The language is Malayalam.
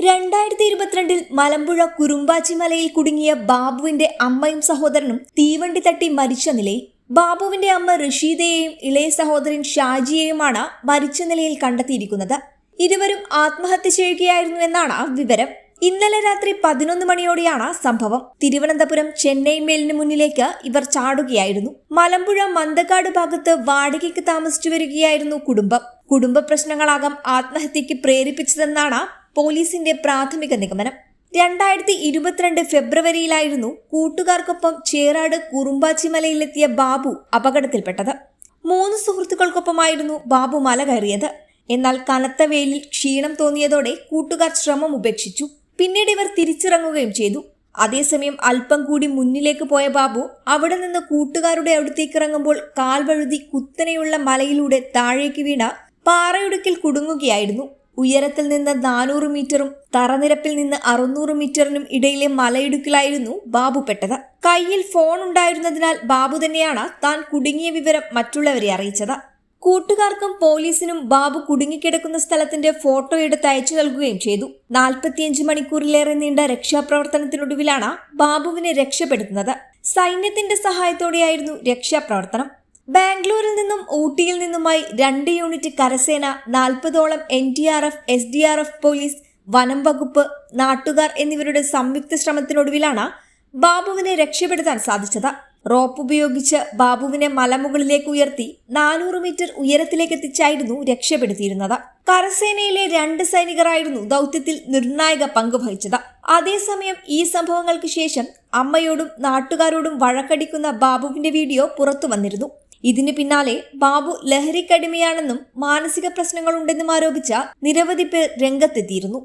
രണ്ടായിരത്തി ഇരുപത്തിരണ്ടിൽ മലമ്പുഴ കുറുമ്പാച്ചി മലയിൽ കുടുങ്ങിയ ബാബുവിന്റെ അമ്മയും സഹോദരനും തീവണ്ടി തട്ടി മരിച്ച നിലയിൽ ബാബുവിന്റെ അമ്മ റഷീദയെയും ഇളയ സഹോദരൻ ഷാജിയെയുമാണ് മരിച്ച നിലയിൽ കണ്ടെത്തിയിരിക്കുന്നത്. ഇരുവരും ആത്മഹത്യ ചെയ്യുകയായിരുന്നു എന്നാണ് വിവരം. ഇന്നലെ രാത്രി പതിനൊന്ന് മണിയോടെയാണ് സംഭവം. തിരുവനന്തപുരം ചെന്നൈ മേലിന് മുന്നിലേക്ക് ഇവർ ചാടുകയായിരുന്നു. മലമ്പുഴ മന്തക്കാട് ഭാഗത്ത് വാടകയ്ക്ക് താമസിച്ചു വരികയായിരുന്നു കുടുംബം. കുടുംബ പ്രശ്നങ്ങളാകാം ആത്മഹത്യക്ക് പ്രേരിപ്പിച്ചതെന്നാണ് പോലീസിന്റെ പ്രാഥമിക നിഗമനം. രണ്ടായിരത്തി ഇരുപത്തിരണ്ട് ഫെബ്രുവരിയിലായിരുന്നു കൂട്ടുകാർക്കൊപ്പം ചേറാട് കുറുമ്പാച്ചിമലയിലെത്തിയ ബാബു അപകടത്തിൽപ്പെട്ടത്. മൂന്ന് സുഹൃത്തുക്കൾക്കൊപ്പമായിരുന്നു ബാബു മല കയറിയത്. എന്നാൽ കനത്ത വെയിലിൽ ക്ഷീണം തോന്നിയതോടെ കൂട്ടുകാർ ശ്രമം ഉപേക്ഷിച്ചു. പിന്നീട് ഇവർ തിരിച്ചിറങ്ങുകയും ചെയ്തു. അതേസമയം അല്പം കൂടി മുന്നിലേക്ക് പോയ ബാബു അവിടെ നിന്ന് കൂട്ടുകാരുടെ അടുത്തേക്ക് ഇറങ്ങുമ്പോൾ കാൽ വഴുതി കുത്തനെയുള്ള മലയിലൂടെ താഴേക്ക് വീണ പാറയിടുക്കിൽ കുടുങ്ങുകയായിരുന്നു. ഉയരത്തിൽ നിന്ന് നാനൂറ് മീറ്ററും തറനിരപ്പിൽ നിന്ന് അറുന്നൂറ് മീറ്ററിനും ഇടയിലെ മലയിടുക്കിലായിരുന്നു ബാബു പെട്ടത്. കയ്യിൽ ഫോൺ ഉണ്ടായിരുന്നതിനാൽ ബാബു തന്നെയാണ് താൻ കുടുങ്ങിയ വിവരം മറ്റുള്ളവരെ അറിയിച്ചത്. കൂട്ടുകാർക്കും പോലീസിനും ബാബു കുടുങ്ങിക്കിടക്കുന്ന സ്ഥലത്തിന്റെ ഫോട്ടോ എടുത്ത് അയച്ചു നൽകുകയും ചെയ്തു. നാൽപ്പത്തിയഞ്ച് മണിക്കൂറിലേറെ നീണ്ട രക്ഷാപ്രവർത്തനത്തിനൊടുവിലാണ് ബാബുവിനെ രക്ഷപ്പെടുത്തുന്നത്. സൈന്യത്തിന്റെ സഹായത്തോടെയായിരുന്നു രക്ഷാപ്രവർത്തനം. ബാംഗ്ലൂരിൽ നിന്നും ഊട്ടിയിൽ നിന്നുമായി രണ്ട് യൂണിറ്റ് കരസേന നാൽപ്പതോളം N D R F S D R F police വനം വകുപ്പ് നാട്ടുകാർ എന്നിവരുടെ സംയുക്ത ശ്രമത്തിനൊടുവിലാണ് ബാബുവിനെ രക്ഷപ്പെടുത്താൻ സാധിച്ചത്. റോപ്പ് ഉപയോഗിച്ച് ബാബുവിനെ മലമുകളിലേക്ക് ഉയർത്തി നാനൂറ് മീറ്റർ ഉയരത്തിലേക്ക് എത്തിച്ചായിരുന്നു രക്ഷപ്പെടുത്തിയിരുന്നത്. കരസേനയിലെ രണ്ട് സൈനികരായിരുന്നു ദൗത്യത്തിൽ നിർണായക പങ്ക് വഹിച്ചത്. അതേസമയം ഈ സംഭവങ്ങൾക്ക് ശേഷം അമ്മയോടും നാട്ടുകാരോടും വഴക്കടിക്കുന്ന ബാബുവിന്റെ വീഡിയോ പുറത്തു വന്നിരുന്നു. ഇതിന് പിന്നാലെ ബാബു ലഹരിക്കടിമയാണെന്നും മാനസിക പ്രശ്നങ്ങളുണ്ടെന്നും ആരോപിച്ച നിരവധി പേർ രംഗത്തെത്തിയിരുന്നു